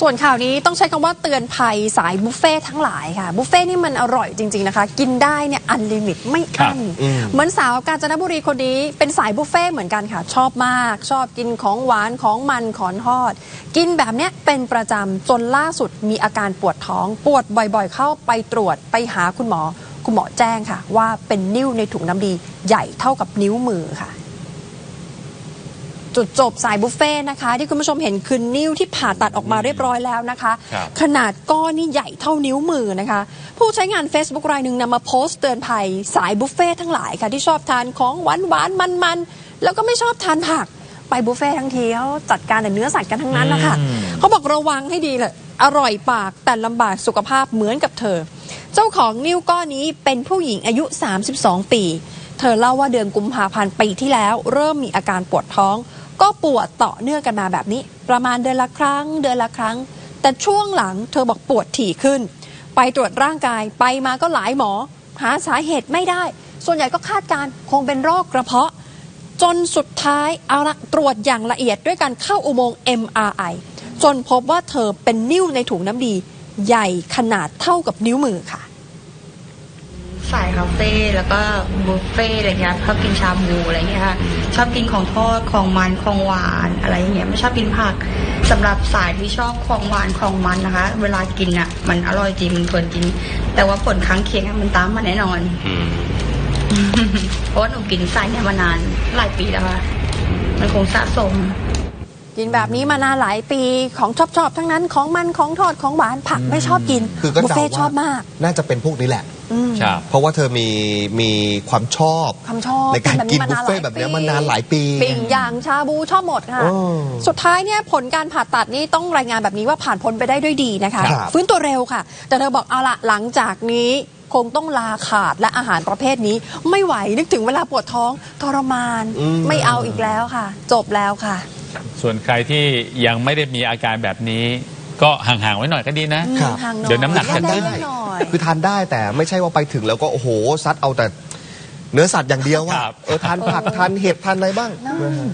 ส่วนข่าวนี้ต้องใช้คำว่าเตือนภัยสายบุฟเฟ่ทั้งหลายค่ะบุฟเฟ่นี่มันอร่อยจริง ๆนะคะ กินได้เนี่ยอันลิมิตไม่อั้นอืมเหมือนสาวกาญจนบุรีคนนี้เป็นสายบุฟเฟ่เหมือนกันค่ะ ชอบมาก ชอบกินของหวานของมันของทอด กินแบบเนี้ยเป็นประจำจนล่าสุดมีอาการปวดท้องปวดบ่อยๆ เข้าไปตรวจไปหาคุณหมอ คุณหมอแจ้งค่ะ ว่าเป็นนิ่วในถุงน้ำดีใหญ่เท่ากับนิ้วมือค่ะ จุดจบสายบุฟเฟ่ต์นะคะ ที่คุณผู้ชมเห็นคือนิ้วที่ผ่าตัดออกมาเรียบร้อยแล้วนะคะ ครับขนาดก้อนนี่ใหญ่เท่านิ้วมือนะคะ ผู้ใช้งาน Facebook รายหนึ่งนำมาโพสต์เตือนภัยสายบุฟเฟ่ต์ทั้งหลายค่ะที่ชอบทานของหวานหวานมันมันๆแล้วก็ไม่ชอบทานผัก ไปบุฟเฟ่ต์ทั้งทีเขาจัดการแต่เนื้อสัตว์กันทั้งนั้นนะคะ อืม เขาบอกระวังให้ดีเลย อร่อยปากแต่ลำบากสุขภาพเหมือนกับเธอ เจ้าของนิ้วก้อนนี้เป็นผู้หญิงอายุ 32 ปี เธอเล่าว่าเดือนกุมภาพันธ์ปีที่แล้ว เริ่มมีอาการปวดท้อง ก็ปวดต่อเนื่องกันมาแบบนี้ ประมาณเดือนละครั้ง เดือนละครั้ง แต่ช่วงหลังเธอบอกปวดถี่ขึ้น ไปตรวจร่างกายไปมาก็หลายหมอ หาสาเหตุไม่ได้ ส่วนใหญ่ก็คาดการ์คงเป็นโรคกระเพาะ จนสุดท้ายเอาละตรวจอย่างละเอียดด้วยการเข้าอุโมงค์ MRI จนพบว่าเธอเป็นนิ่วในถุงน้ำดี ใหญ่ขนาดเท่ากับนิ้วมือค่ะ สายคาเฟ่แล้วก็บุฟเฟ่อะไรเงี้ยชอบกินชาบูอะไรเงี้ยค่ะชอบกินของทอดของมันของหวานอะไรอย่างเงี้ยไม่ชอบกินผักสำหรับสายที่ชอบของหวานของมันนะคะ เวลากินอะ มันอร่อยจริงมันเพลินจริงแต่ว่าผลข้างเคียงอะมันตามมาแน่นอนอืมเพราะว่าหนูกินสายเนี่ยมานานหลายปีแล้วค่ะมันคงสะสมกินแบบนี้มานานหลายปีของชอบชอบๆทั้งนั้นของมันของทอดของหวานผักไม่ชอบกินคือก็บุฟเดาเฟ่ต์ชอบว่ามาก น่าจะเป็นพวกนี้แหละ อืม ครับ เพราะว่าเธอมีมีความชอบ ความชอบในการกินแบบบุฟเฟ่ต์แบบเนี้ยมานานหลายปี ปิ้งย่างชาบูชอบหมดค่ะเออสุดท้ายเนี่ยผลการผ่าตัดนี่ต้องรายงานแบบนี้ว่าผ่านพ้นไปได้ด้วยดีนะคะ ครับ ฟื้นตัวเร็วค่ะ แต่เธอบอกเอาละหลังจากนี้คงต้องลาขาดและอาหารประเภทนี้ ไม่ไหวนึกถึงเวลาปวดท้องทรมานอืมไม่เอาอีกแล้วค่ะ จบแล้วค่ะ ส่วนใครที่ยังไม่ได้มีอาการแบบนี้ ก็ห่างๆไว้หน่อยก็ดีนะ ครับ ห่างหน่อยเดี๋ยวน้ำหนักจะได้ขึ้นหน่อยคือทานได้แต่ไม่ใช่ว่าไปถึงแล้วก็โอ้โหซัดเอาแต่ เนื้อสัตว์อย่างเดียวว่าครับ เออทานผักทานเห็ดทานอะไรบ้างน่านะฮะ